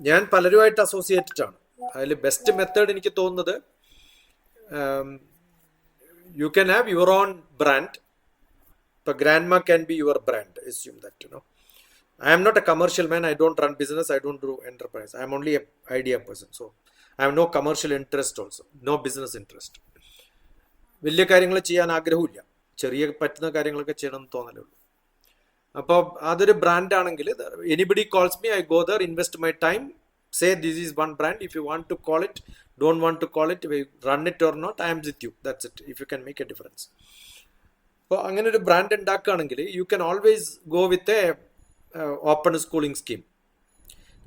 ഞാൻ പലരുമായിട്ട് അസോസിയേറ്റഡ് ആണ് അതിൽ ബെസ്റ്റ് മെത്തേഡ് എനിക്ക് തോന്നുന്നത് you can have your own brand ഇപ്പൊ grandma can be your brand that you know I am not a commercial man I don't run business I don't do enterprise I am only idea person so I have no commercial interest also no business interest വലിയ കാര്യങ്ങൾ ചെയ്യാൻ ആഗ്രഹമില്ല ചെറിയ പറ്റുന്ന കാര്യങ്ങളൊക്കെ ചെയ്യണം എന്ന് തോന്നലേ ഉള്ളൂ. അപ്പോൾ അതൊരു ബ്രാൻഡ് ആണെങ്കിൽ anybody calls me I go there invest my time say this is one brand if you want to call it don't want to call it run it or not I am with you that's it if you can make a difference അപ്പോൾ അങ്ങനെ ഒരു brand ഉണ്ടാക്കുകയാണെങ്കിൽ you can always go with a open schooling scheme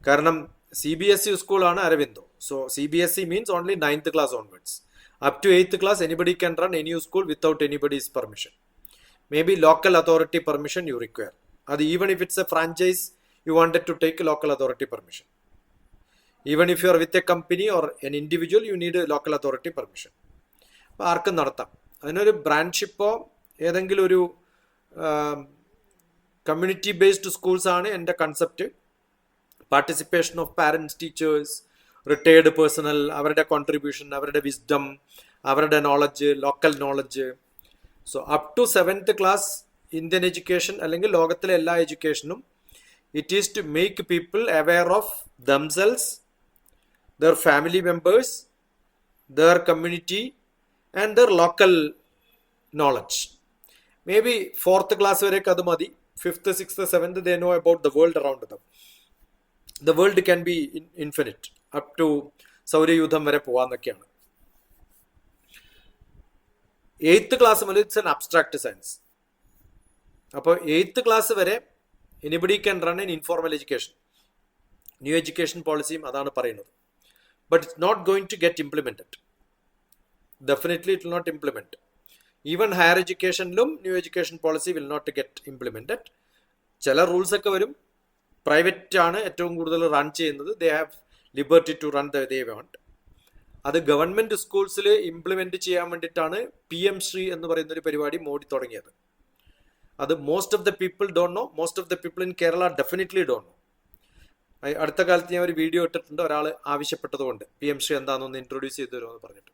കാരണം C B S E സ്കൂളാണ് Aurobindo so C B S E means only ninth class onwards up to eighth class anybody can run any school without anybody's permission may be local authority permission you require അത് even if it's a franchise you wanted to take local authority permission even if you are with a company or an individual you need local authority permission അപ്പോൾ ആർക്കും നടത്താം. അതിനൊരു ബ്രാൻഡ്ഷിപ്പോ ഏതെങ്കിലും ഒരു community based schools ആണ് എന്റെ concept participation of parents teachers retired personnel അവരുടെ കോൺട്രിബ്യൂഷൻ അവരുടെ വിസ്ഡം അവരുടെ knowledge local knowledge so up to seventh class Indian education അല്ലെങ്കിൽ ലോകത്തിലെ എല്ലാ എഡ്യൂക്കേഷനും it is to make people aware of themselves their family members their community and their local knowledge may be fourth class വരെയൊക്കെ അത് മതി. Fifth sixth seventh they know about the world around them the world can be infinite up to സൗരയൂഥം വരെ പോവാന്നൊക്കെയാണ്. Eighth class മുതൽ it's an abstract science അപ്പോൾ eighth class വരെ anybody can run in informal education new education പോളിസിയും അതാണ് പറയുന്നത്. But it's not going to get implemented definitely it will not implement even higher എഡ്യൂക്കേഷനിലും new education policy will not get implemented ചില rules ഒക്കെ വരും. Private ആണ് ഏറ്റവും കൂടുതൽ run ചെയ്യുന്നത്. They have liberty to run the they want അത് government സ്കൂൾസിൽ implement ചെയ്യാൻ വേണ്ടിയിട്ടാണ് പി എം ശ്രീ എന്ന് പറയുന്ന ഒരു പരിപാടി മോഡി തുടങ്ങിയത്. അത് most of the people don't know most of the people in Kerala definitely don't know അടുത്ത കാലത്ത് ഞാൻ ഒരു വീഡിയോ ഇട്ടിട്ടുണ്ട്. ഒരാൾ ആവശ്യപ്പെട്ടതുകൊണ്ട് പി എം ശ്രീ എന്താണെന്നൊന്ന് ഇൻട്രൊഡ്യൂസ് ചെയ്തു തരുമെന്ന് പറഞ്ഞിട്ട്.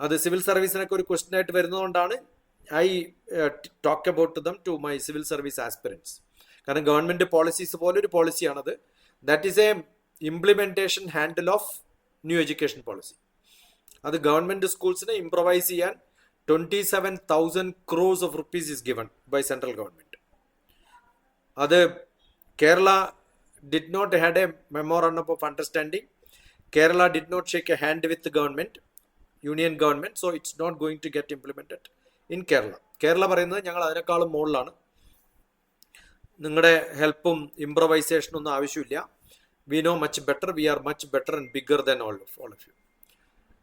അത് സിവിൽ സർവീസിനൊക്കെ ഒരു ക്വസ്റ്റ്യൻ ആയിട്ട് വരുന്നതുകൊണ്ടാണ് I talk about them to my civil service aspirants കാരണം ഗവൺമെന്റ് പോളിസീസ് പോലെ ഒരു പോളിസിയാണത് that is a implementation handle of new education policy അത് ഗവൺമെന്റ് സ്കൂൾസിനെ ഇംപ്രവൈസ് ചെയ്യാൻ twenty seven thousand crores of rupees is given by central government അത് Kerala did not had a memorandum of understanding Kerala did not shake a hand with government union government so it's not going to get implemented in Kerala Kerala പറയുന്നത് ഞങ്ങൾ അതിനേക്കാളും മുകളിലാണ്. നിങ്ങളുടെ ഹെൽപ്പും ഇംപ്രവൈസേഷനും ഒന്നും ആവശ്യമില്ല. We know much better we are much better and bigger than all of all of you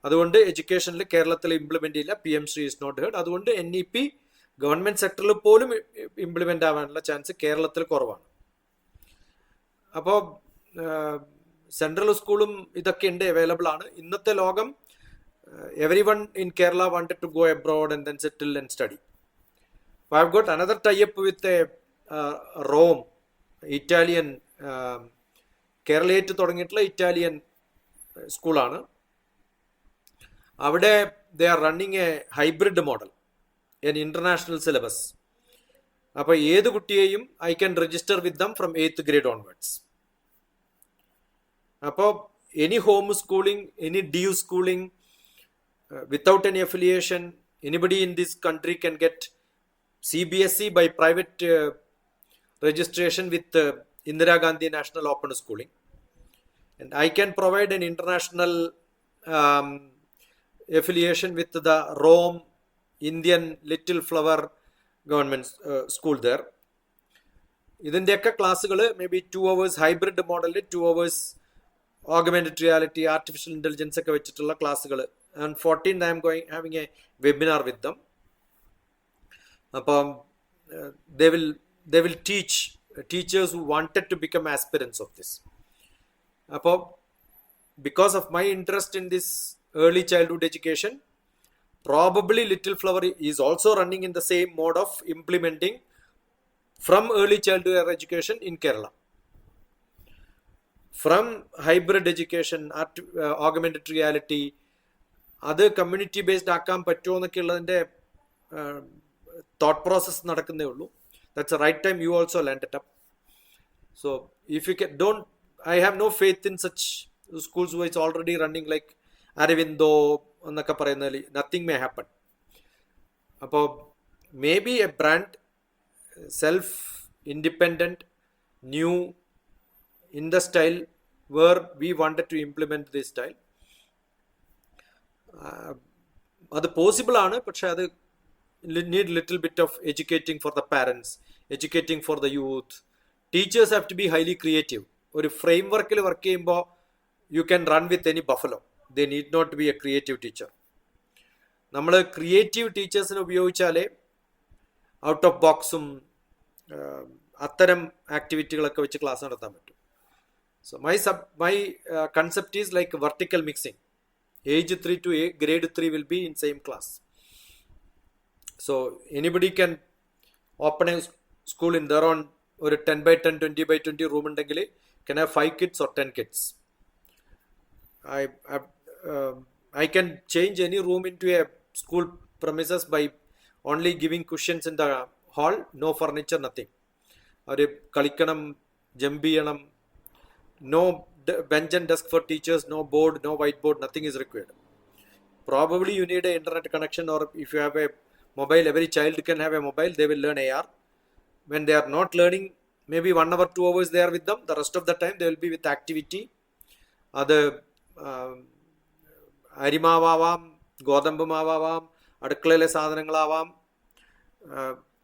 അതുകൊണ്ട് എഡ്യൂക്കേഷനിൽ കേരളത്തിൽ ഇംപ്ലിമെന്റ് ചെയ്യില്ല. P M Shri is not heard അതുകൊണ്ട് എൻ ഇ പി ഗവൺമെന്റ് സെക്ടറിൽ പോലും ഇംപ്ലിമെന്റ് ആവാനുള്ള ചാൻസ് കേരളത്തിൽ കുറവാണ്. അപ്പോൾ സെൻട്രൽ സ്കൂളും ഇതൊക്കെ ഉണ്ട് അവൈലബിൾ ആണ്. ഇന്നത്തെ ലോകം every one in Kerala wanted to go abroad and then settle and study I have got another tie up with a Rome Italian Keralite തുടങ്ങിയിട്ടുള്ള ഇറ്റാലിയൻ സ്കൂളാണ്. അവിടെ they are running a hybrid model and international syllabus അപ്പോൾ ഏത് കുട്ടിയെയും I can register with them from eighth grade onwards അപ്പോൾ any home schooling any D U schooling without any affiliation anybody in this country can get C B S E by private registration with uh, Gandhi National Open Schooling. And I can provide an international um, affiliation with the Rome Indian Little Flower Government uh, School there. ഇതിന്റെയൊക്കെ ക്ലാസ്സുകൾ may be two hours hybrid മോഡലിൽ two hours augmented reality artificial intelligence ഒക്കെ വെച്ചിട്ടുള്ള ക്ലാസ്സുകൾ and fourteen I'm going having a webinar with them അപ്പം they will they will teach uh, teachers who wanted to become aspirants of this. അപ്പോൾ because of my interest in this early childhood education, probably Little Flower is also running in the same mode of implementing from early childhood education in Kerala. From hybrid education art augmented reality അത് community based ആക്കാൻ പറ്റുമോ എന്നൊക്കെ ഉള്ളതിന്റെ thought process നടക്കുന്നേ ഉള്ളൂ that's a right time you also land it up so if you K don't I have no faith in such schools wise already running like Aurobindo എന്നൊക്കെ പറയുന്നതിൽ nothing may happen അപ്പോൾ maybe a brand self independent new in the style where we wanted to implement this style. ആഹ് അത് possible ആണ് പക്ഷെ അത് need little bit of educating for the parents, educating for the youth. Teachers have to be highly creative. ഒരു frame വർക്കിൽ work ചെയ്യുമ്പോൾ you can run with any buffalo they need not be a creative teacher നമ്മൾ creative ടീച്ചേഴ്സിനെ ഉപയോഗിച്ചാലേ out of ബോക്സും അത്തരം ആക്ടിവിറ്റികളൊക്കെ വെച്ച് ക്ലാസ് നടത്താൻ പറ്റും so my sub my concept is like vertical mixing age three to grade three will be in same class. So anybody can open a school in their own ഒരു ten by ten twenty by twenty room ഉണ്ടെങ്കിൽ can have five kids or ten kids I I can change any room into a school premises by only giving cushions in the hall no furniture nothing അവർ കളിക്കണം jump ചെയ്യണം no d- bench and desk for teachers, no board, no whiteboard, nothing is required. Probably you need an internet connection, or if you have a mobile, every child can have a mobile, they will learn AR. When they are not learning, maybe one hour, two hours they are with them, the rest of the time they will be with activity. അത് അരിമാവാം ഗോതമ്പ് മാവാം അടുക്കളയിലെ സാധനങ്ങളാവാം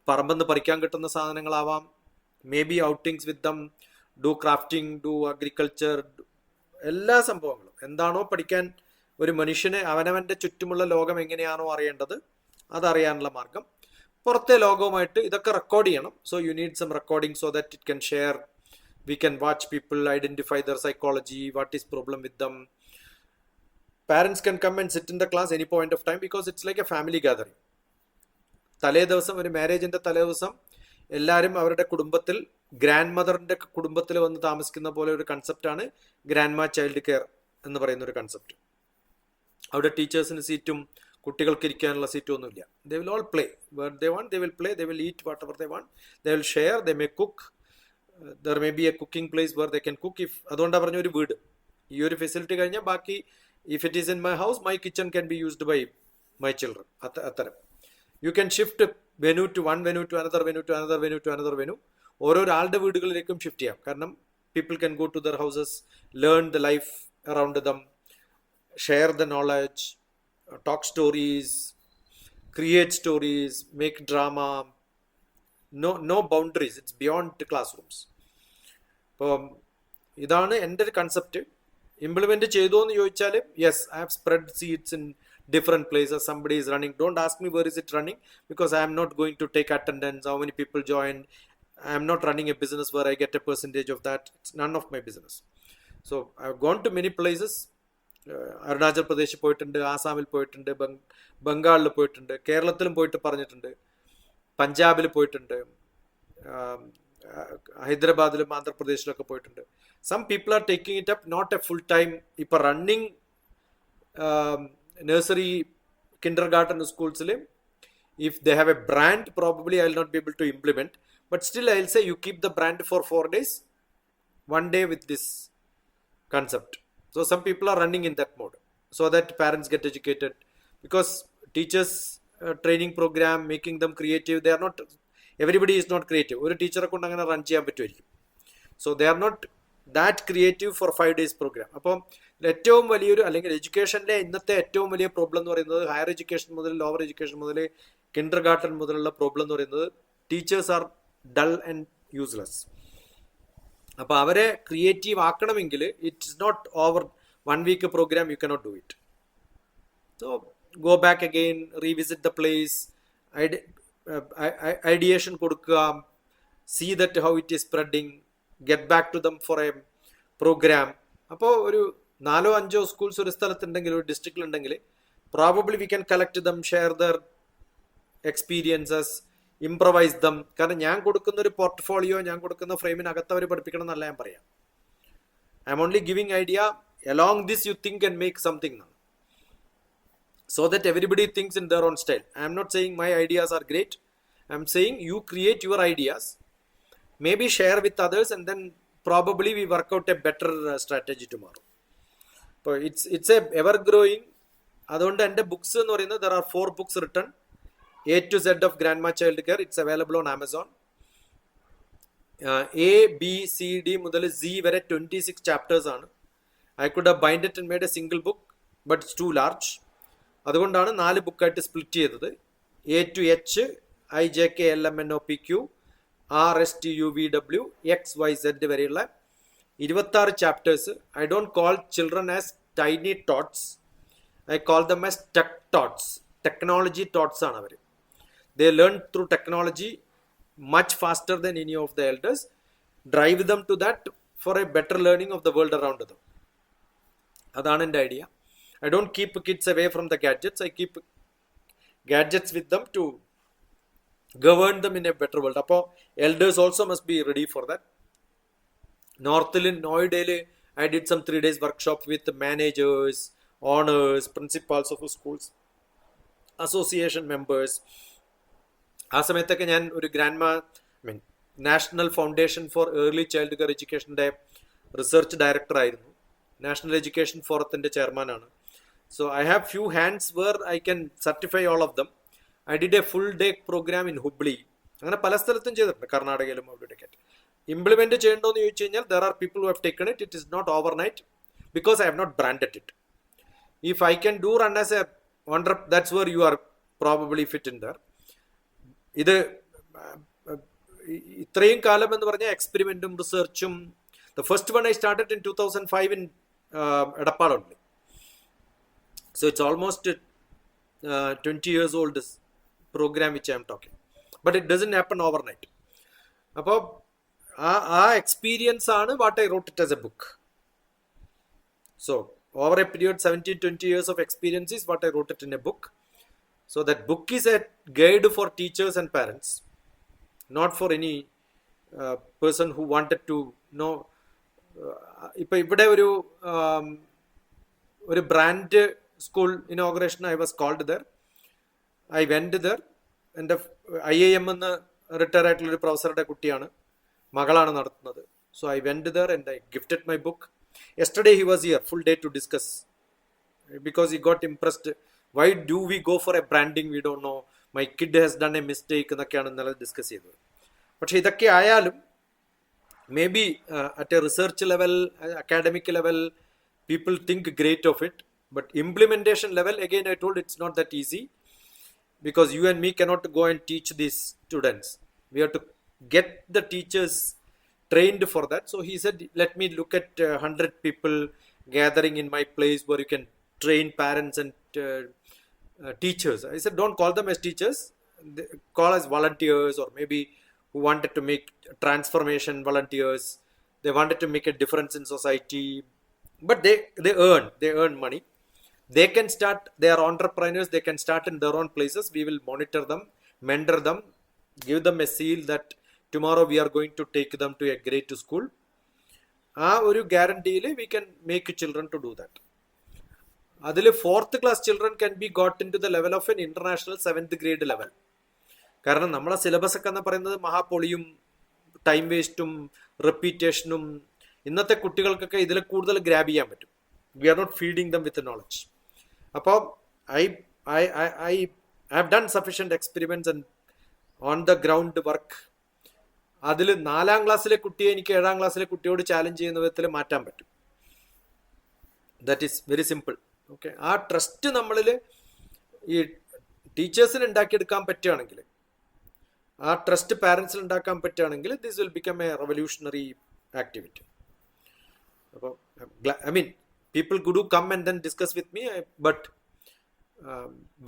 പറമ്പെന്ന് പറിക്കാൻ കിട്ടുന്ന സാധനങ്ങളാവാം maybe outings with them do crafting do agriculture എല്ലാ സംഭവങ്ങളും എന്താണോ പഠിക്കാൻ ഒരു മനുഷ്യന് അവനവന്റെ ചുറ്റുമുള്ള ലോകം എങ്ങനെയാണോ അറിയേണ്ടത് അതറിയാനുള്ള മാർഗം. പുറത്തെ ലോകവുമായിട്ട് ഇതൊക്കെ റെക്കോർഡ് ചെയ്യണം. So you need some recording so that it can share we can watch people identify their psychology what is problem with them parents can come and sit in the class any point of time because it's like a family gathering തലേ ദിവസം ഒരു മാരേജിന്റെ തലേ ദിവസം എല്ലാവരും അവരുടെ കുടുംബത്തിൽ grand മദറിന്റെ കുടുംബത്തിൽ വന്ന് താമസിക്കുന്ന പോലെ ഒരു കൺസെപ്റ്റാണ് ഗ്രാൻഡ് മാ ചൈൽഡ് കെയർ എന്ന് പറയുന്ന ഒരു കൺസെപ്റ്റ് അവിടെ ടീച്ചേഴ്സിന് സീറ്റും കുട്ടികൾക്ക് ഇരിക്കാനുള്ള സീറ്റ് ഒന്നുമില്ല. They will all play where they want they will play they will eat whatever they want they will share they may cook their maybe a cooking place where they can cook if അതുകൊണ്ടാണ് പറഞ്ഞ ഒരു വീട്. ഈ ഒരു facility കഴിഞ്ഞാൽ ബാക്കി if it is in my house my kitchen can be used by my children അത്തരം. You can shift venue to one venue to another venue to another venue to another venue ഓരോരാളുടെ വീടുകളിലേക്കും shift ചെയ്യാം. കാരണം people can go to their houses learn the life around them share the knowledge talk stories create stories make drama no no boundaries it's beyond classrooms അപ്പം ഇതാണ് എൻ്റെ ഒരു concept implement ചെയ്തോ എന്ന് ചോദിച്ചാൽ yes I have spread seats in different places somebody is running don't ask me where is it running because i am not going to take attendance how many people joined i am not running a business where i get a percentage of that it's none of my business so i've gone to many places Arunachal പ്രദേശിൽ പോയിട്ടുണ്ട് ആസാമിൽ പോയിട്ടുണ്ട് ബംഗാളിൽ പോയിട്ടുണ്ട് കേരളത്തിലും പോയിട്ട് പറഞ്ഞിട്ടുണ്ട് പഞ്ചാബിൽ പോയിട്ടുണ്ട് ഹൈദരാബാദിലും ആന്ധ്രാപ്രദേശിലൊക്കെ പോയിട്ടുണ്ട് some people are taking it up not a full time ഇപ്പൊ running nursery kindergarten schools if they have a brand probably i'll not be able to implement but still i'll say you keep the brand for four days one day with this concept so some people are running in that mode. So that parents get educated. Because teachers uh, training program making them creative they are not everybody is not creative. ഒരു ടീച്ചറെ കൊണ്ട് അങ്ങനെ run ചെയ്യാൻ പറ്റുമായിരിക്കും. So they are not that creative four five days program അപ്പം ഏറ്റവും വലിയൊരു അല്ലെങ്കിൽ എഡ്യൂക്കേഷന്റെ ഇന്നത്തെ ഏറ്റവും വലിയ പ്രോബ്ലം എന്ന് പറയുന്നത് ഹയർ എഡ്യൂക്കേഷൻ മുതൽ ലോവർ എഡ്യൂക്കേഷൻ മുതൽ കിൻഡർ ഗാർട്ടൻ മുതലുള്ള പ്രോബ്ലം എന്ന് പറയുന്നത് teachers are dull and useless അപ്പോൾ അവരെ creative ആക്കണമെങ്കിൽ it's not over one week program you cannot do it so go back again revisit the place ideation കൊടുക്കുക see that how it is spreading get back to them for a program അപ്പോൾ ഒരു നാലോ അഞ്ചോ schools ഒരു സ്ഥലത്തുണ്ടെങ്കിൽ ഒരു ഡിസ്ട്രിക്റ്റിൽ ഉണ്ടെങ്കിൽ probably we can collect them share their experiences improvise them കാരണം ഞാൻ കൊടുക്കുന്ന ഒരു പോർട്ട്ഫോളിയോ ഞാൻ കൊടുക്കുന്ന ഫ്രെയിമിനകത്ത് അവർ പഠിപ്പിക്കണം എന്നല്ല ഞാൻ പറയാം I'm only giving idea along this you think and make something now so that everybody thinks in their own style i am not saying my ideas are great i am saying you create your ideas maybe share with others and then probably we work out a better uh, strategy tomorrow അപ്പോൾ it's it's a ever growing അതുകൊണ്ട് എന്റെ books എന്ന് പറയുന്നത് there are four books written A to Z of grandma child care it's available on Amazon A B C D മുതൽ C വരെ twenty six chapters ആണ്. I could bind it and made a single book but it's too large അതുകൊണ്ടാണ് നാല് ബുക്കായിട്ട് split ചെയ്തത്. A to H I J K L M N O P Q R S T U V W X Y Z വരെയുള്ള ഇരുപത്താറ് chapters I don't call children as tiny tots I call them as tech tots technology tots ആണ് അവർ they learn through technology much faster than any of the elders drive them to that for a better learning of the world around them അതാണ് എന്റെ idea I don't keep kids away from the gadgets I keep gadgets with them to govern them in a better world അപ്പോൾ elders also must be ready for that നോർത്തിൽ നോയിഡയിൽ I did some three days workshop with managers owners principals of schools association members ആ സമയത്തൊക്കെ ഞാൻ ഒരു grandma mean national foundation for early child care എഡ്യൂക്കേഷന്റെ research director ആയിരുന്നു. National education ഫോറത്തിന്റെ ചെയർമാനാണ്. So I have few hands where I can certify all of them. I did a full day program in Hubli. അങ്ങനെ പല സ്ഥലത്തും ചെയ്തിട്ടുണ്ട്. കർണാടകയിലും അവിടെയൊക്കെ. Implement ചെയ്യണ്ടോ എന്ന് ചോദിച്ചു കഴിഞ്ഞാൽ there are people who have taken it it is not overnight because I have not branded it if I can do run as a wonder that's where you are probably fit in there ഇത് ഇത്രയും കാലം എന്ന് പറഞ്ഞാൽ എക്സ്പെരിമെന്റും റിസർച്ചും the first one I started in two thousand five in എടപ്പാളുണ്ട്. So it's almost twenty years old program which I'm talking but it doesn't happen overnight അപ്പോൾ ആ ആ experience ആണ് what I wrote it as a book so over a period seventeen twenty years of experience is what I wrote it in a book So that book is a guide for teachers and parents, not for any uh, person who wanted to know. ഇപ്പൊ ഇവിടെ ഒരു ഒരു brand school inauguration I was called there I went there എന്റെ I I M എന്ന് retire ആയിട്ടുള്ള ഒരു പ്രൊഫസറുടെ കുട്ടിയാണ് മകളാണ് നടത്തുന്നത്. So I went there and I gifted my book yesterday he was here full day to discuss because he got impressed Why do we go for a branding we don't know my kid has done a mistake എന്നൊക്കെയാണ് ഇന്നലെ discuss ചെയ്തത് പക്ഷെ ഇതൊക്കെ ആയാലും maybe at a research level academic level people think great of it but implementation level again I told it's not that easy because you and me cannot go and teach these students. We have to get the teachers trained for that. So he said, let me look at uh, 100 people gathering in my place where you can train parents and uh, uh, teachers. I said, don't call them as teachers, they call as volunteers or maybe who wanted to make transformation volunteers. They wanted to make a difference in society, but they they earn they earn money they can start they are entrepreneurs they can start in their own places we will monitor them mentor them give them a seal that tomorrow we are going to take them to a great school ആ ഒരു ഗ്യാരണ്ടിയിൽ we can make children to do that അതിൽ fourth class children can be got in to the level of an international seventh grade level കാരണം നമ്മളെ syllabus ഒക്കെ എന്ന് പറയുന്നത് മഹാപൊളിയും time വേസ്റ്റും റിപ്പീറ്റേഷനും ഇന്നത്തെ കുട്ടികൾക്കൊക്കെ ഇതിൽ കൂടുതൽ ഗ്രാബ് ചെയ്യാൻ പറ്റും. We are not feeding them with knowledge അപ്പോൾ I I I have done sufficient experiments and on the ground work അതിൽ നാലാം ക്ലാസ്സിലെ കുട്ടിയെ എനിക്ക് ഏഴാം ക്ലാസ്സിലെ കുട്ടിയോട് ചാലഞ്ച് ചെയ്യുന്ന വിധത്തിൽ മാറ്റാൻ പറ്റും. That is very simple okay ആ ട്രസ്റ്റ് നമ്മളിൽ ഈ ടീച്ചേഴ്സിന് ഉണ്ടാക്കിയെടുക്കാൻ പറ്റുകയാണെങ്കിൽ ആ ട്രസ്റ്റ് പാരൻസിൽ ഉണ്ടാക്കാൻ പറ്റുകയാണെങ്കിൽ this will become A revolutionary activity അപ്പോൾ I mean people could come come and then discuss with me branding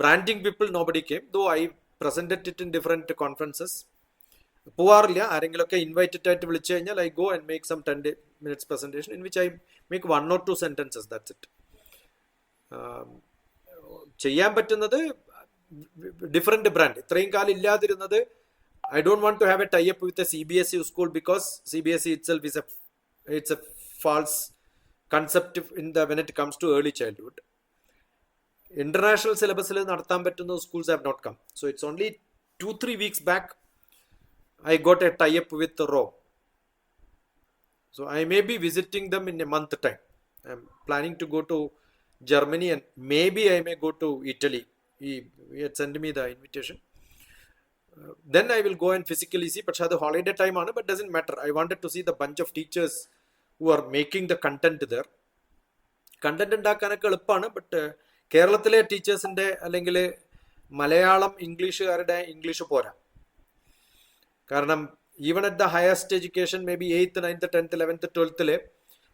branding people nobody came though i presented it in different conferences. പോവാറില്ല. ആരെങ്കിലുമൊക്കെ ഇൻവൈറ്റഡ് ആയിട്ട് വിളിച്ചു കഴിഞ്ഞാൽ I go and make some ten minutes presentation in which I make one or two sentences that's it ചെയ്യാൻ പറ്റുന്നത് different brand ഇത്രയും കാലം ഇല്ലാതിരുന്നത് I don't want to have a tie up with a C B S E school because C B S E itself is a it's a false concept in the when it comes to early childhood international സിലബസിൽ നടത്താൻ പറ്റുന്ന schools have not come so it's only two three weeks back I got a tie up with raw So I may be visiting them in a month time. I'm planning to go to I may go to Italy. He, he had sent me the invitation. Uh, then I will go and physically see. But the holiday time on it, but doesn't matter. I wanted to see the bunch of teachers who are making the content there. Content ഉണ്ടാക്കാനൊക്കെ എളുപ്പമാണ് but കേരളത്തിലെ ടീച്ചേഴ്സിന്റെ അല്ലെങ്കിൽ Malayalam ഇംഗ്ലീഷുകാരുടെ English പോരാ കാരണം even at the highest education may be eighth ninth tenth eleventh ട്വൽത്തിൽ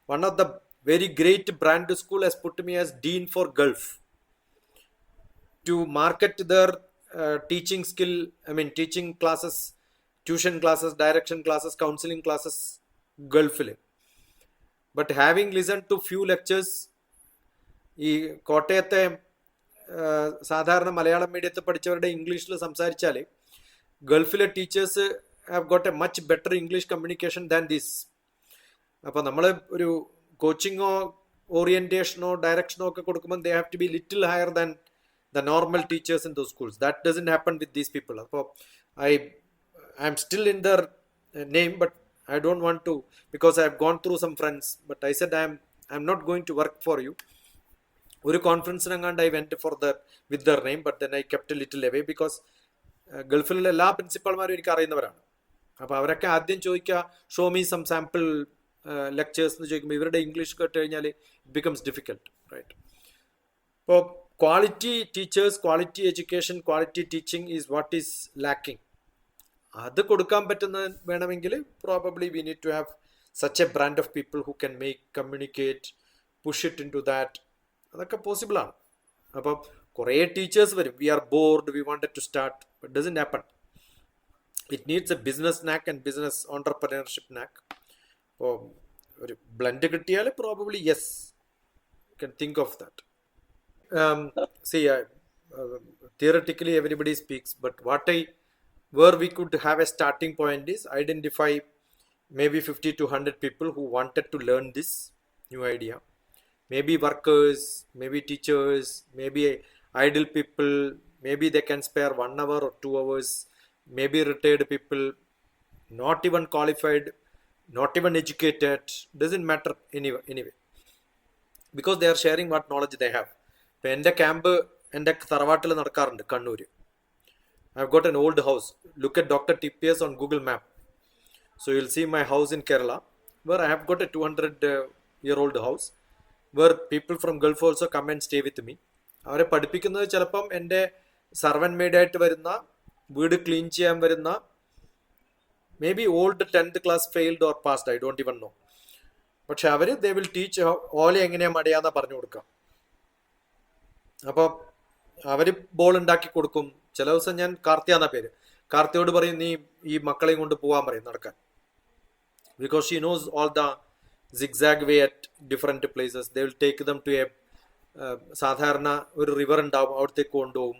one of the very great brand school has put me as dean for Gulf. To market their teaching skill I mean teaching classes tuition classes direction classes counselling classes ഗൾഫിൽ but having listen to few lectures ഈ കോട്ടയത്തെ സാധാരണ മലയാളം മീഡിയത്തിൽ പഠിച്ചവരുടെ ഇംഗ്ലീഷിൽ സംസാരിച്ചാൽ ഗൾഫിലെ teachers have got a much better English communication than this അപ്പോൾ നമ്മൾ ഒരു കോച്ചിങ്ങോ ഓറിയന്റേഷനോ ഡയറക്ഷനോ ഒക്കെ കൊടുക്കുമ്പോൾ they have to be little higher than the normal teachers in those schools that doesn't happen with these people അപ്പോൾ I I am still in their name but I don't want to because I have gone through some friends but I said I am I am not going to work for you ഒരു കോൺഫറൻസിനെങ്ങാണ്ട് I went for there with their name but then I kept little away because ഗൾഫിലുള്ള എല്ലാ പ്രിൻസിപ്പാൾമാരും എനിക്ക് അറിയുന്നവരാണ്. അപ്പോൾ അവരൊക്കെ ആദ്യം ചോദിക്കുക show me some sample lectures എന്ന് ചോദിക്കുമ്പോൾ ഇവരുടെ ഇംഗ്ലീഷ് കേട്ട് കഴിഞ്ഞാൽ ഇറ്റ് ബിക്കംസ് ഡിഫിക്കൽട്ട് റൈറ്റ് അപ്പോൾ quality teachers quality education quality teaching is what is lacking അത് കൊടുക്കാൻ പറ്റുന്ന വേണമെങ്കിൽ probably we need to have such a brand of people who can make communicate push it in to that അതൊക്കെ possible ആണ്. അപ്പം കുറേ teachers വരും. We are bored we wanted to start but doesn't happen it needs a business knack and business entrepreneurship knack അപ്പോൾ ഒരു blend കിട്ടിയാൽ probably yes can think of that see theoretically everybody speaks but what i where we could have a starting point is identify maybe 50 to 100 people who wanted to learn this new idea maybe workers maybe teachers maybe idle people maybe they can spare one hour or two hours maybe retired people not even qualified not even educated doesn't matter anyway anyway. Because they are sharing what knowledge they have ഇപ്പം എന്റെ camp എന്റെ തറവാട്ടിൽ നടക്കാറുണ്ട് Kannur I have got an old house look at doctor T P S on Google map so you'll see my house in Kerala where I have got a two hundred year old house where people from Gulf also come and stay with me അവരെ പഠിപ്പിക്കുന്നത് ചിലപ്പം എന്റെ സർവൻ മെയ്ഡായിട്ട് വരുന്ന വീട് clean ചെയ്യാൻ വരുന്ന may be old tenth class failed or passed I don't even know പക്ഷെ അവർ ദേ വിൽ ടീച്ച് ഓല എങ്ങനെയാ മടിയാന്നാ പറഞ്ഞു കൊടുക്കാം അപ്പൊ അവർ ബോൾ ഉണ്ടാക്കി കൊടുക്കും. ചില ദിവസം ഞാൻ കാർത്തിയാന്ന പേര്. കാർത്തിയോട് പറയും നീ ഈ മക്കളെയും കൊണ്ട് പോകാൻ പറയും നടക്കാൻ. Because she knows all the zigzag way at different places they will take them to a സാധാരണ ഒരു റിവർ ഉണ്ടാവും. അവിടത്തേക്ക് കൊണ്ടുപോകും.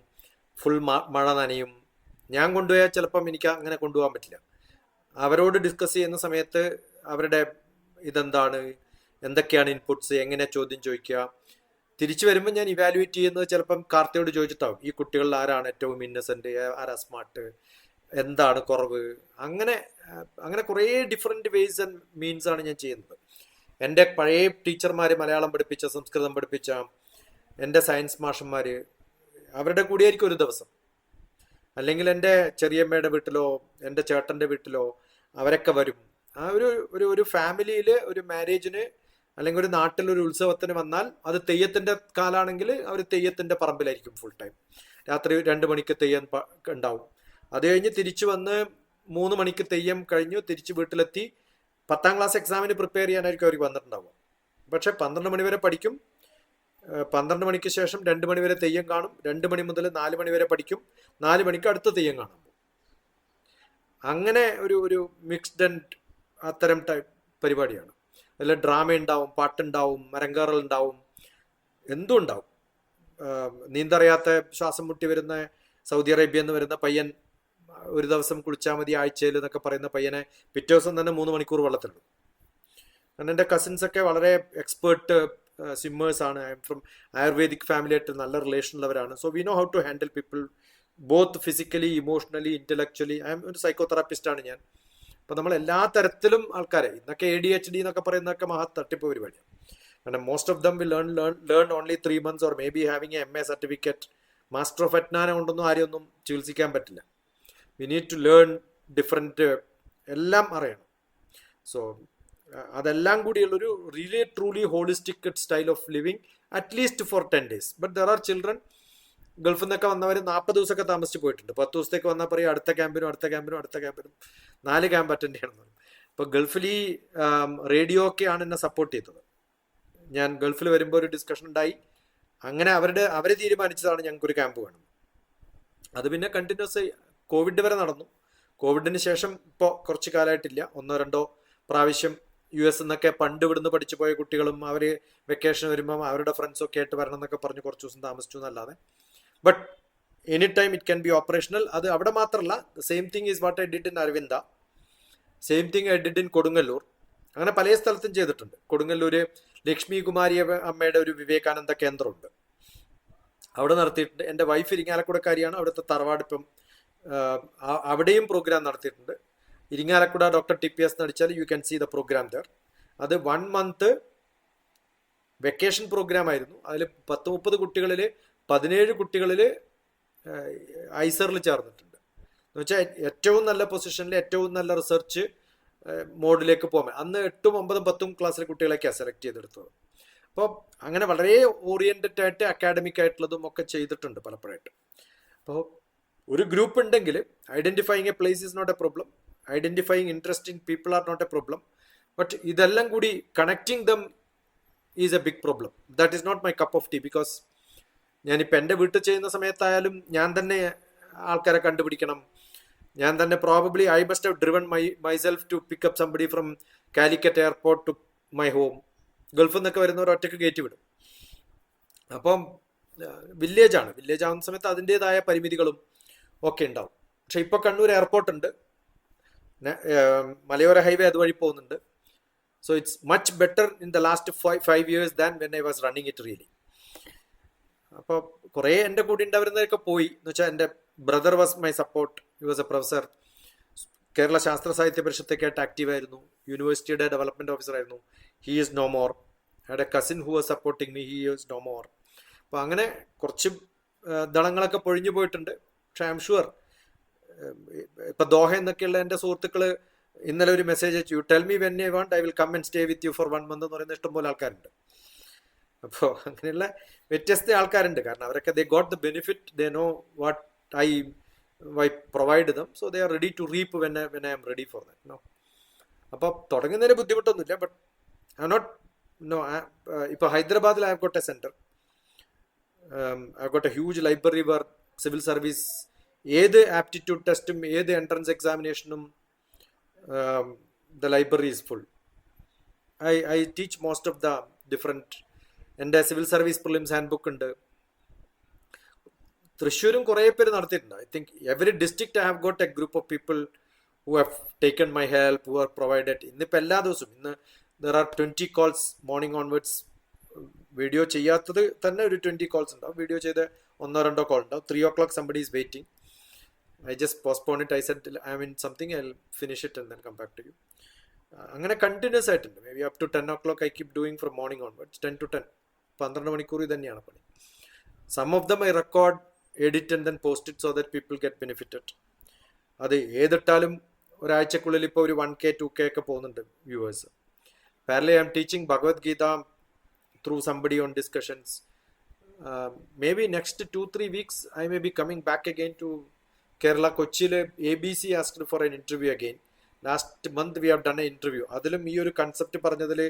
ഫുൾ മഴ നനയും. ഞാൻ കൊണ്ടുപോയാൽ ചിലപ്പം എനിക്ക് അങ്ങനെ കൊണ്ടുപോകാൻ പറ്റില്ല. അവരോട് ഡിസ്കസ് ചെയ്യുന്ന സമയത്ത് അവരുടെ ഇതെന്താണ്? എന്തൊക്കെയാണ് ഇൻപുട്സ് എങ്ങനെ ചോദ്യം ചോദിക്കുക? തിരിച്ചു വരുമ്പോൾ ഞാൻ ഇവാലുവേറ്റ് ചെയ്യുന്നത് ചിലപ്പം കാർത്തിയോട് ചോദിച്ചിട്ടാവും. ഈ കുട്ടികളിൽ ആരാണ് ഏറ്റവും ഇന്നസെന്റ് ആരാ സ്മാർട്ട് എന്താണ് കുറവ്? അങ്ങനെ അങ്ങനെ കുറേ ഡിഫറെന്റ് വേസ് ആൻഡ് മീൻസ് ആണ് ഞാൻ ചെയ്യുന്നത്. എന്റെ പഴയ ടീച്ചർമാർ മലയാളം പഠിപ്പിച്ച സംസ്കൃതം പഠിപ്പിച്ച എന്റെ സയൻസ് മാഷന്മാർ അവരുടെ കൂടിയായിരിക്കും ഒരു ദിവസം. അല്ലെങ്കിൽ എന്റെ ചെറിയമ്മയുടെ വീട്ടിലോ എന്റെ ചേട്ടന്റെ വീട്ടിലോ അവരൊക്കെ വരും. ആ ഒരു ഒരു ഒരു ഫാമിലിയിൽ ഒരു മാരേജിന് അല്ലെങ്കിൽ ഒരു നാട്ടിൽ ഒരു ഉത്സവത്തിന് വന്നാൽ അത് തെയ്യത്തിന്റെ കാലാണെങ്കിൽ അവർ തെയ്യത്തിന്റെ പറമ്പിലായിരിക്കും ഫുൾ ടൈം രാത്രി രണ്ട് മണിക്ക് തെയ്യം ഉണ്ടാവും. അത് കഴിഞ്ഞ് തിരിച്ചു വന്ന് മൂന്ന് മണിക്ക് തെയ്യം കഴിഞ്ഞു തിരിച്ച് വീട്ടിലെത്തി പത്താം ക്ലാസ് എക്സാമിന് പ്രിപ്പയർ ചെയ്യാനായിരിക്കും അവർക്ക് വന്നിട്ടുണ്ടാവും പക്ഷെ പന്ത്രണ്ട് മണി വരെ പഠിക്കും. പന്ത്രണ്ട് മണിക്ക് ശേഷം രണ്ട് മണി വരെ തെയ്യം കാണും. രണ്ട് മണി മുതൽ നാല് മണി വരെ പഠിക്കും. നാല് മണിക്ക് അടുത്ത തെയ്യം കാണും. അങ്ങനെ ഒരു ഒരു മിക്സ്ഡ് ആൻഡ് അത്തരം ടൈപ്പ് പരിപാടിയാണ്. അതിൽ ഡ്രാമ ഉണ്ടാവും പാട്ടുണ്ടാവും മരങ്കേറൽ ഉണ്ടാവും എന്തും ഉണ്ടാവും നീന്തറിയാത്ത ശ്വാസം മുട്ടി വരുന്ന സൗദി അറേബ്യ എന്ന് വരുന്ന പയ്യൻ ഒരു ദിവസം കുളിച്ചാൽ മതി ആഴ്ചയിൽ എന്നൊക്കെ പറയുന്ന പയ്യനെ പിറ്റേ ദിവസം തന്നെ മൂന്ന് മണിക്കൂർ വെള്ളത്തിലുള്ളൂ കാരണം എന്റെ കസിൻസ് ഒക്കെ വളരെ എക്സ്പേർട്ട് സ്വിമ്മേഴ്സ് ആണ്. I am from ayurvedic family ആയിട്ട് നല്ല റിലേഷൻ ഉള്ളവരാണ്. So we know how to handle people both physically emotionally intellectually I am ഒരു സൈക്കോതെറാപ്പിസ്റ്റാണ് ഞാൻ. അപ്പൊ നമ്മൾ എല്ലാ തരത്തിലും ആൾക്കാരെ ഇന്നൊക്കെ എ ഡി എച്ച് ഡി എന്നൊക്കെ പറയുന്നതൊക്കെ മഹാ തട്ടിപ്പ് പരിപാടിയാണ് കാരണം most of them will learn learn learn only three months or may be having a M certificate master of എറ്റ്നാന കൊണ്ടൊന്നും ആരെയൊന്നും ചികിത്സിക്കാൻ പറ്റില്ല. We need to learn different എല്ലാം അറിയണം. സോ അതെല്ലാം കൂടിയുള്ളൊരു really truly holistic style of living at least for ten days but there are children ഗൾഫിൽ നിന്നൊക്കെ വന്നവർ നാൽപ്പത് ദിവസമൊക്കെ താമസിച്ച് പോയിട്ടുണ്ട്. പത്ത് ദിവസത്തേക്ക് വന്നാൽ പറയും അടുത്ത ക്യാമ്പിനും അടുത്ത ക്യാമ്പിനും അടുത്ത ക്യാമ്പിനും. നാല് ക്യാമ്പ് അറ്റൻഡ് ചെയ്യണം അപ്പോൾ ഗൾഫിൽ ഈ റേഡിയോ ഒക്കെയാണ് എന്നെ സപ്പോർട്ട് ചെയ്തത്. ഞാൻ ഗൾഫിൽ വരുമ്പോൾ ഒരു ഡിസ്കഷൻ ഉണ്ടായി. അങ്ങനെ അവരുടെ അവർ തീരുമാനിച്ചതാണ് ഞങ്ങൾക്കൊരു ക്യാമ്പ് വേണം. അത് പിന്നെ കണ്ടിന്യൂസ് കോവിഡ് വരെ നടന്നു. കോവിഡിന് ശേഷം ഇപ്പോൾ കുറച്ച് കാലമായിട്ടില്ല ഒന്നോ രണ്ടോ പ്രാവശ്യം യു എസ് എന്നൊക്കെ പണ്ട് ഇവിടുന്ന് പഠിച്ചു പോയ കുട്ടികളും അവർ വെക്കേഷൻ വരുമ്പം അവരുടെ ഫ്രണ്ട്സൊക്കെ ആയിട്ട് വരണം എന്നൊക്കെ പറഞ്ഞ് കുറച്ച് ദിവസം താമസിച്ചു എന്നല്ലാതെ. But any time it can be operational അത് അവിടെ മാത്രമല്ല same thing is what did in Aravinda same thing did in Kodungallur അങ്ങനെ പല സ്ഥലത്തും ചെയ്തിട്ടുണ്ട്. കൊടുങ്ങല്ലൂര് ലക്ഷ്മി കുമാരി അമ്മയുടെ ഒരു വിവേകാനന്ദ കേന്ദ്രമുണ്ട്. അവിടെ നടത്തിയിട്ടുണ്ട്. എന്റെ വൈഫ് ഇരിങ്ങാലക്കുടക്കാരിയാണ്. അവിടുത്തെ തറവാട് ഇപ്പം അവിടെയും പ്രോഗ്രാം നടത്തിയിട്ടുണ്ട്. Irinjalakuda doctor T P S നടിച്ചാൽ you can see the programme there അത് വൺ മന്ത് വെക്കേഷൻ പ്രോഗ്രാം ആയിരുന്നു. അതിൽ പത്ത് മുപ്പത് കുട്ടികളിൽ പതിനേഴ് കുട്ടികളിൽ ഐസറിൽ ചേർന്നിട്ടുണ്ട്. എന്ന് വെച്ചാൽ ഏറ്റവും നല്ല പൊസിഷനിൽ ഏറ്റവും നല്ല റിസർച്ച് മോഡിലേക്ക് പോകാൻ അന്ന് എട്ടും ഒമ്പതും പത്തും ക്ലാസ്സിലെ കുട്ടികളൊക്കെയാണ് സെലക്ട് ചെയ്തെടുത്തത്. അപ്പോൾ അങ്ങനെ വളരെ ഓറിയന്റഡ് ആയിട്ട് അക്കാഡമിക് ആയിട്ടുള്ളതും ഒക്കെ ചെയ്തിട്ടുണ്ട് പലപ്പോഴായിട്ട്. അപ്പോൾ ഒരു ഗ്രൂപ്പ് ഉണ്ടെങ്കിൽ identifying a place is not a problem identifying interest in people are not a problem but ഇതെല്ലാം കൂടി connecting them is a big problem. That is not my cup of tea because ഞാനിപ്പോൾ എന്റെ വീട്ടിൽ ചെയ്യുന്ന സമയത്തായാലും ഞാൻ തന്നെ ആൾക്കാരെ കണ്ടുപിടിക്കണം. ഞാൻ തന്നെ probably I must have driven my myself to pick up somebody from Calicut airport to my home ഗൾഫിൽ നിന്നൊക്കെ വരുന്നവർ ഒറ്റയ്ക്ക് കയറ്റി വിടും. അപ്പം വില്ലേജാണ് വില്ലേജ് ആവുന്ന സമയത്ത് അതിന്റെതായ പരിമിതികളും ഒക്കെ ഉണ്ടാവും. പക്ഷെ ഇപ്പോൾ കണ്ണൂർ എയർപോർട്ട് ഉണ്ട്. മലയോര ഹൈവേ അതുവഴി പോകുന്നുണ്ട്. So it's much better in the last five five years than when I was running it really അപ്പോൾ കുറേ എന്റെ കൂടെ ഉണ്ടായിരുന്നവരൊക്കെ പോയി. എന്ന് വെച്ചാൽ എന്റെ brother was my support you was a professor Kerala Sasthra Sahithya പരിഷത്തൊക്കെയായിട്ട് active ആയിരുന്നു. യൂണിവേഴ്സിറ്റിയുടെ ഡെവലപ്മെന്റ് ഓഫീസർ ആയിരുന്നു. He is no more a cousin who was supporting me he is no more അപ്പോൾ അങ്ങനെ കുറച്ച് ദളങ്ങളൊക്കെ പൊഴിഞ്ഞു പോയിട്ടുണ്ട്. പക്ഷെ ഐ എം ഷുവർ ഇപ്പൊ ദോഹ എന്നൊക്കെയുള്ള എന്റെ സുഹൃത്തുക്കൾ ഇന്നലെ ഒരു മെസ്സേജ് അയച്ചു. Tell me when I want I will come and stay with you for one month എന്ന് പറയുന്ന ഇഷ്ടംപോലെ ആൾക്കാരുണ്ട്. അപ്പോൾ അങ്ങനെയുള്ള വ്യത്യസ്ത ആൾക്കാരുണ്ട്. കാരണം അവരൊക്കെ they got the benefit they know what I why provide them so they are ready to reap when when I am ready for no അപ്പോൾ തുടങ്ങുന്നതിന് ബുദ്ധിമുട്ടൊന്നുമില്ല ബട്ട് ഐ നോട്ട് നോ ഇപ്പോൾ ഹൈദരാബാദിൽ I got a centre I got a huge library where civil service ഏത് aptitude ടെസ്റ്റും ഏത് entrance എക്സാമിനേഷനും the library is full I I teach most of the different എന്റെ civil service prelims hand book ഉണ്ട്. തൃശ്ശൂരും കുറേ പേര് നടത്തിയിട്ടുണ്ട്. I think every district I have got a group of people who have taken my help who are provided ഇന്നിപ്പോൾ എല്ലാ ദിവസവും ഇന്ന് there are twenty calls morning onwards video ചെയ്യാത്തത് തന്നെ ഒരു ട്വന്റി കോൾസ് ഉണ്ടാവും. വീഡിയോ ചെയ്ത് ഒന്നോ രണ്ടോ കോൾ ഉണ്ടാവും. Three o'clock somebody is waiting I just postpone it I set I mean something I finish it and then come back to you അങ്ങനെ continuous ആയിട്ടുണ്ട്. May be up to ten o'clock I keep doing from morning onwards ten to ten പന്ത്രണ്ട് മണിക്കൂർ തന്നെയാണ് പണി. Some of them I record edit and then post it so that people get benefited അത് ഏതിട്ടാലും ഒരാഴ്ചക്കുള്ളിൽ ഇപ്പോൾ ഒരു വൺ കെ ടു കെ ഒക്കെ പോകുന്നുണ്ട് viewers parallely I am teaching Bhagavad Gita through somebody on discussions may be next two three weeks I may be coming back again to Kerala കൊച്ചിയിൽ A B C asked for an interview again last month we have done a interview അതിലും ഈ ഒരു concept പറഞ്ഞതിൽ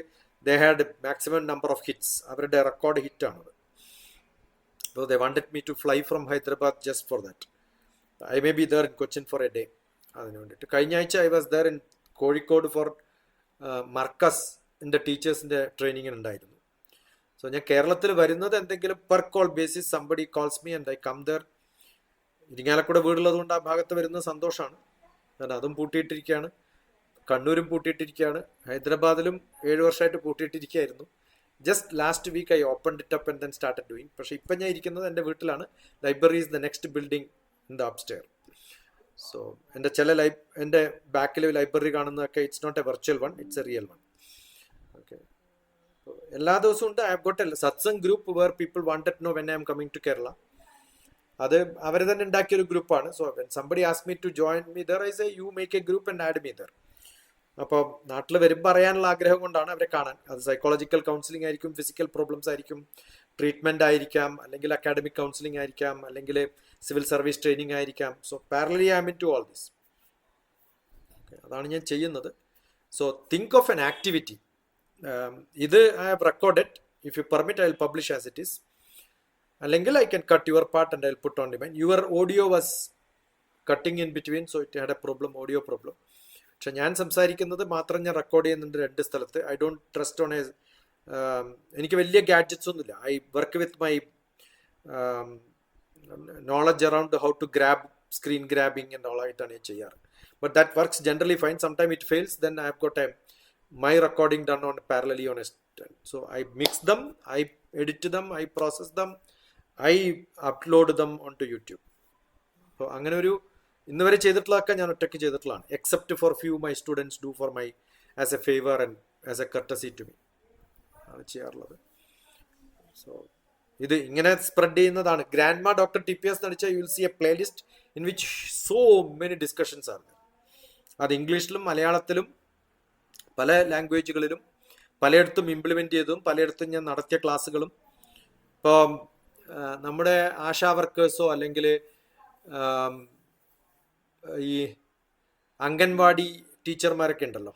they had maximum number of hits അവരുടെ record hit ആണത്. അപ്പോൾ they wanted me to fly from Hyderabad just for that I may be there in Cochin for a day അതിന് വേണ്ടിയിട്ട്. കഴിഞ്ഞ ആഴ്ച I was there in Kozhikode for Markaz എന്റെ ടീച്ചേഴ്സിന്റെ ട്രെയിനിങ്ങിന് ഉണ്ടായിരുന്നു. സോ ഞാൻ കേരളത്തിൽ വരുന്നത് എന്തെങ്കിലും per call basis somebody calls me and I come there Irinjalakuda വീടുള്ളത് കൊണ്ട് ആ ഭാഗത്ത് വരുന്നത് സന്തോഷമാണ്. കാരണം അതും പൂട്ടിയിട്ടിരിക്കുകയാണ്. കണ്ണൂരും പൂട്ടിയിട്ടിരിക്കുകയാണ്. ഹൈദരാബാദിലും ഏഴ് വർഷമായിട്ട് പൂട്ടിയിട്ടിരിക്കുകയായിരുന്നു. Just last week I open it up and then started doing പക്ഷേ ഇപ്പം ഞാൻ ഇരിക്കുന്നത് എന്റെ വീട്ടിലാണ്. Library is the next building in the upstair so എന്റെ ചില ലൈ എന്റെ ബാക്കിൽ ലൈബ്രറി കാണുന്നതൊക്കെ it's not a virtual one it's a real one okay എല്ലാ ദിവസവും ഉണ്ട്. I got a satsang group where people wanted know when I am coming to Kerala അത് അവർ തന്നെ ഉണ്ടാക്കിയ ഒരു ഗ്രൂപ്പാണ് so when somebody as me to join me there I says a you make a group and add me there അപ്പോൾ നാട്ടിൽ വരുമ്പോൾ അറിയാനുള്ള ആഗ്രഹം കൊണ്ടാണ് അവരെ കാണാൻ. അത് സൈക്കോളജിക്കൽ കൗൺസിലിംഗ് ആയിരിക്കും ഫിസിക്കൽ പ്രോബ്ലംസ് ആയിരിക്കും ട്രീറ്റ്മെന്റ് ആയിരിക്കാം അല്ലെങ്കിൽ അക്കാഡമിക് കൗൺസിലിംഗ് ആയിരിക്കാം അല്ലെങ്കിൽ സിവിൽ സർവീസ് ട്രെയിനിങ് ആയിരിക്കാം. So parallely I mean to all this അതാണ് ഞാൻ ചെയ്യുന്നത്. So think of an activity ഇത് I have recorded if you permit I will publish as it is അല്ലെങ്കിൽ I can cut your part and I put on demand your audio was cutting in between so it had a problem audio problem പക്ഷെ ഞാൻ സംസാരിക്കുന്നത് മാത്രം ഞാൻ record ചെയ്യുന്നുണ്ട് രണ്ട് സ്ഥലത്ത്. I don't trust on a എനിക്ക് വലിയ ഗാഡ്ജറ്റ്സ് ഒന്നുമില്ല. I work with my knowledge around how to grab screen grabbing ആയിട്ടാണ് ഞാൻ ചെയ്യാറ്. But that works generally fine some time it fails then I have got a my recording done on parallely on a so I mix them I edit them I process them I upload them on to YouTube അപ്പോൾ അങ്ങനെ ഒരു ഇന്ന് വരെ ചെയ്തിട്ടുള്ളതൊക്കെ ഞാൻ ഒറ്റയ്ക്ക് ചെയ്തിട്ടുള്ളതാണ്. Except for few my students do for my as a favour and as a courtesy to me ആണ് ചെയ്യാറുള്ളത്. സോ ഇത് ഇങ്ങനെ സ്പ്രെഡ് ചെയ്യുന്നതാണ്. Grandma doctor T P S നടിച്ച you will see a playlist in which so many discussions ആണ് അത് ഇംഗ്ലീഷിലും മലയാളത്തിലും പല ലാംഗ്വേജുകളിലും പലയിടത്തും ഇംപ്ലിമെന്റ് ചെയ്തതും പലയിടത്തും ഞാൻ നടത്തിയ ക്ലാസ്സുകളും. ഇപ്പോൾ നമ്മുടെ ആശാ വർക്കേഴ്സോ അല്ലെങ്കിൽ ഈ അംഗൻവാടി ടീച്ചർമാരൊക്കെ ഉണ്ടല്ലോ.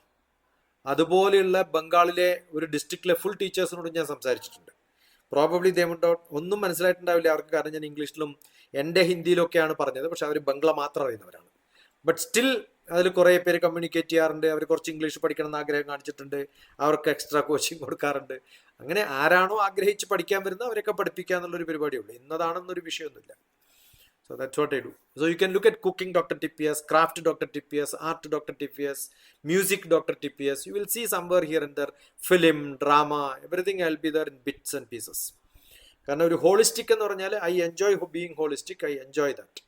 അതുപോലെയുള്ള ബംഗാളിലെ ഒരു ഡിസ്ട്രിക്റ്റിലെ ഫുൾ ടീച്ചേഴ്സിനോട് ഞാൻ സംസാരിച്ചിട്ടുണ്ട്. പ്രോബബ്ലി ദേമുണ്ടോ ഒന്നും മനസ്സിലായിട്ടുണ്ടാവില്ല അവർക്ക് കാരണം ഞാൻ ഇംഗ്ലീഷിലും എന്റെ ഹിന്ദിയിലൊക്കെയാണ് പറഞ്ഞത്. പക്ഷെ അവർ ബംഗ്ല മാത്രം അറിയുന്നവരാണ്. ബട്ട് സ്റ്റിൽ അതിൽ കുറേ പേര് കമ്മ്യൂണിക്കേറ്റ് ചെയ്യാറുണ്ട്. അവർ കുറച്ച് ഇംഗ്ലീഷ് പഠിക്കണം എന്ന് ആഗ്രഹം കാണിച്ചിട്ടുണ്ട്. അവർക്ക് എക്സ്ട്രാ കോച്ചിങ് കൊടുക്കാറുണ്ട്. അങ്ങനെ ആരാണോ ആഗ്രഹിച്ച് പഠിക്കാൻ വരുന്നത് അവരൊക്കെ പഠിപ്പിക്കുക എന്നുള്ളൊരു പരിപാടിയുള്ളൂ ഇന്നതാണെന്നൊരു വിഷയമൊന്നുമില്ല. So that's what I do. So you can look at cooking Dr. TPS, craft Dr. TPS, art Dr. TPS, music Dr. TPS. You will see somewhere here and there film, drama, everything I'll be there in bits and pieces. കാരണം ഒരു holistic എന്ന് പറഞ്ഞാൽ I enjoy being holistic I enjoy that